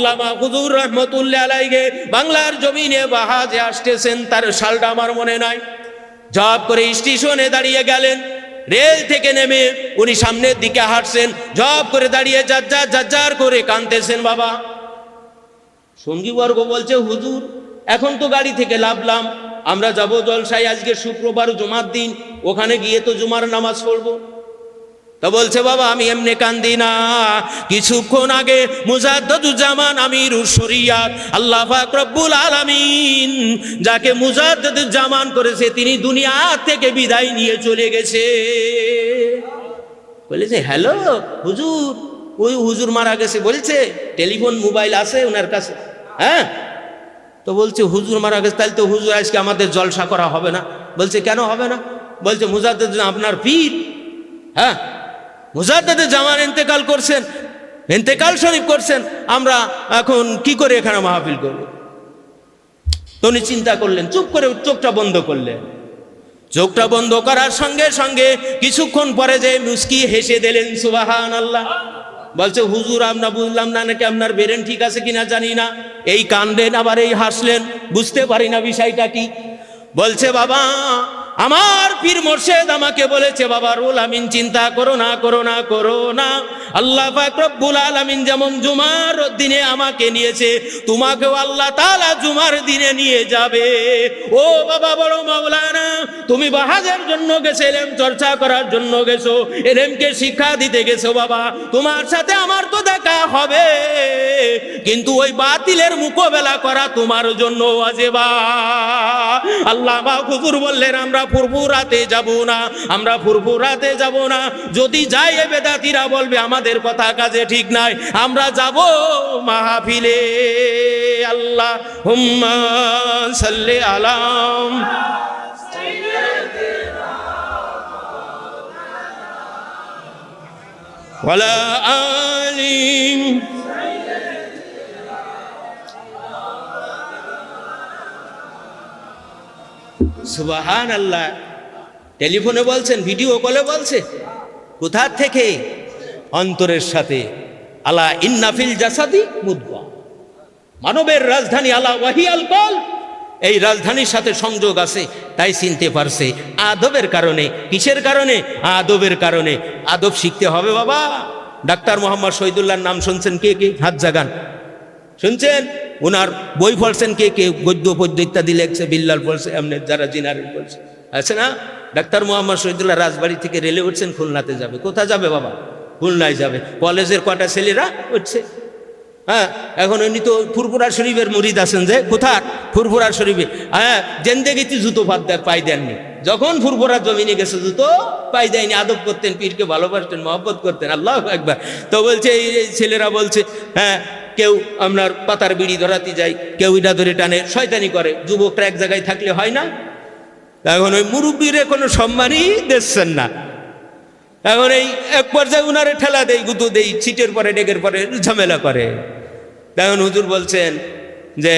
আল্লামা হুজুর রহমতুল্লাহ আলাইকে বাংলার জমিনে বাহাজে আসতেছেন, তার সালটা আমার মনে নাই। জব করে স্টেশনে দাঁড়িয়ে গেলেন। রেল থেকে নেমে উনি সামনের দিকে হাঁটছেন। জব করে দাঁড়িয়ে যাজ্জার যাজ্জার করে কাঁদতেছেন, বাবা। সঙ্গীবর্গ বলছে, হুজুর, এখন তো গাড়ি থেকে লাভলাম। আমরা যাব জলসায় আজকে শুক্রবার জুমার দিন। ওখানে গিয়ে তো জুমার নামাজ পড়ব। তা বলছে, বাবা, আমি এমনি কান্দি না। কিছুক্ষণ আগে মুজাদ্দুজ্জামান আমির শরিয়াত, আল্লাহ রব্বুল আলামিন যাকে মুজাদ্দুজ্জামান করেছে, তিনি দুনিয়া থেকে বিদায় নিয়ে চলে গেছে। বলেছে হ্যালো, হুজুর। ওই হুজুর মারা গেছে, বলছে, টেলিফোন, মোবাইল আছে ওনার কাছে? হ্যাঁ? তো বলছে, হুজুর মারা গেছে তাহলে তো হুজুর আজকে আমাদের জলসা করা হবে না। বলছে, কেন হবে না? বলছে, মুজাদ্দুদ আপনার পীর। হ্যাঁ? মুজাদ্দুদ জামান ইন্তেকাল করছেন, ইন্তেকাল শরীফ করছেন, আমরা এখন কি করে এখানে মাহফিল করব? তো উনি চিন্তা করলেন, চুপ করে চোখটা বন্ধ করলেন। চোখটা বন্ধ করার সঙ্গে সঙ্গে কিছুক্ষণ পরে যে মুস্কি হেসে দিলেন সুবাহান আল্লাহ বলছে, হুজুর, আমরা বুঝলাম না নাকি আপনার বেরেন ঠিক আছে কিনা জানি না। এই কান্দেন, আবার এই হাসলেন, বুঝতে পারি না বিষয়টা কি। বলছে, বাবা আমার পীর মোর্শেদ আমাকে বলেছে, বাবা, রুল আমিন চিন্তা করো না করো না করো না। আল্লাহ রব্বুল আলামিন যেমন জুমার দিনে আমাকে নিয়েছে, তোমাকেও আল্লাহ তালা জুমার দিনে নিয়ে যাবে। ও বাবা, বড় মাওলানা, তুমি বাহাজের জন্য গেছো, এলেম চর্চা করার জন্য গেছো, এলেমকে শিক্ষা দিতে গেছো বাবা, তোমার সাথে আমার তো দেখা হবে। কিন্তু ওই বাতিলের মোকাবেলা করা তোমার জন্য আজেবা আল্লাহ হুজুর বললেন, আমরা ফুরফুরাতে যাব না, আমরা ফুরফুরাতে যাব না। যদি যাই এ বেদাতিরা বলবে, আমাদের কথা কাজে ঠিক নাই। আমরা যাব মাহফিলে। আল্লাহ হুম্মা সাল্লি আলাম ওয়ালা আলিম সুবাহান আল্লাহ টেলিফোনে বলছেন, ভিডিও কলে বলছে, কোথা থেকে? অন্তরের সাথে, আলা ইন্নাফিল জাসাদি মুদবা মানবের রাজধানী আলা ওয়াহিয়াল কল। এই রাজধানীর সাথে সংযোগ আছে, তাই চিনতে পারছে। আদবের কারণে, কিসের কারণে? আদবের কারণে। আদব শিখতে হবে বাবা। ডাক্তার মোহাম্মদ শহীদুল্লাহর নাম শুনছেন কে কে? হাত জাগান। শুনছেন? ওনার বই পড়ছেন কে কে, গদ্য, পদ্য ইত্যাদি লেখছে, বিল্লাল পড়ছে, এমনি যারা জিনারেল বলছে আছে না? ডাক্তার মোহাম্মদ শহীদুল্লাহ রাজবাড়ি থেকে রেলে উঠছেন, খুলনাতে যাবে। কোথা যাবে বাবা? খুলনায় যাবে। কলেজের কটা ছেলেরা উঠছে। হ্যাঁ এখন উনি তো ফুরপুরা শরীফের মুরিদ আছেন যে, কোথার? ফুরফুরা শরীফে। হ্যাঁ জেন্দে জুতো পাত দেয় পাই দেননি। যখন ফুরফুরা জমিনে গেছে জুতো, পাই দেয়নি। আদব করতেন, পীরকে ভালোবাসতেন, মহব্বত করতেন। আল্লাহ একবার তো বলছে, এই ছেলেরা বলছে হ্যাঁ কেউ আপনার পাতার বিড়ি ধরাতে যায়, কেউ ইটা ধরে টানে, শয়তানি করে। যুবকরা এক জায়গায় থাকলে হয় না। এখন ওই মুরব্বীরে কোনো সম্মানই দিচ্ছেন না। এখন এই এক পর্যায়ে উনারে ঠেলা দেয় গুতু দেই, ছিটের পরে, ডেকের পরে, ঝামেলা করে। তখন হুজুর বলছেন যে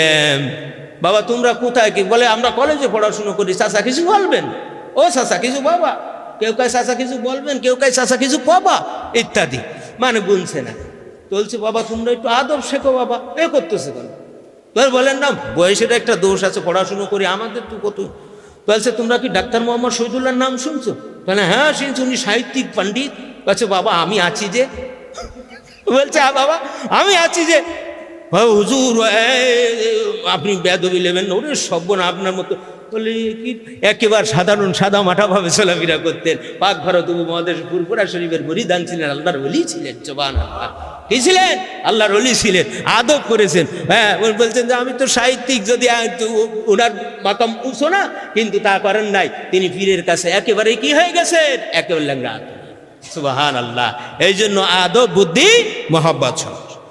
বাবা, তোমরা কোথায় কি? বলে, আমরা কলেজে পড়াশুনো করি। চাষা কিছু বলবেন? ও চাষা কিছু বাবা। কেউ কায় চাষা কিছু বলবেন? কেউ কায় চাষা কিছু পাবা ইত্যাদি। মানে গুনছে না। বলছে, বাবা, তোমরা একটু আদব শেখো বাবা। এ করতেছে কেন? বলেন, না, বয়সের একটা দোষ আছে, পড়াশুনো করি, আমাদের তো কত বলছে, তোমরা কি ডাক্তার মোহাম্মদ শহীদুল্লাহর নাম শুনছো? বলে হ্যাঁ শুনছি, উনি সাহিত্যিক, পণ্ডিত। বলছে, বাবা, আমি আছি যে। বলছে হ্যাঁ বাবা, আমি আছি যে। হুজুর আপনি বেদবি নেবেন ওরে সব্য না আপনার মতো। বলে, কি, একেবারে সাধারণ সাদা মাঠাভাবে চলাফেরা করতেন। পাক ভারত উপমহাদেশ পুরপুরা শরীফের মরিদান ছিলেন, আল্লাহর অলি ছিলেন জবান কি ছিলেন? আল্লাহর অলি ছিলেন, আদব করেছেন। হ্যাঁ বলছেন যে, আমি তো সাহিত্যিক, যদি ওনার মাকাম উঁচু না, কিন্তু তা করেন নাই। তিনি পীরের কাছে একেবারে কি হয়ে গেছেন? একেবারে ল্যাংরা সুবাহান আল্লাহ এই জন্য আদব, বুদ্ধি, মহাব্বত সব।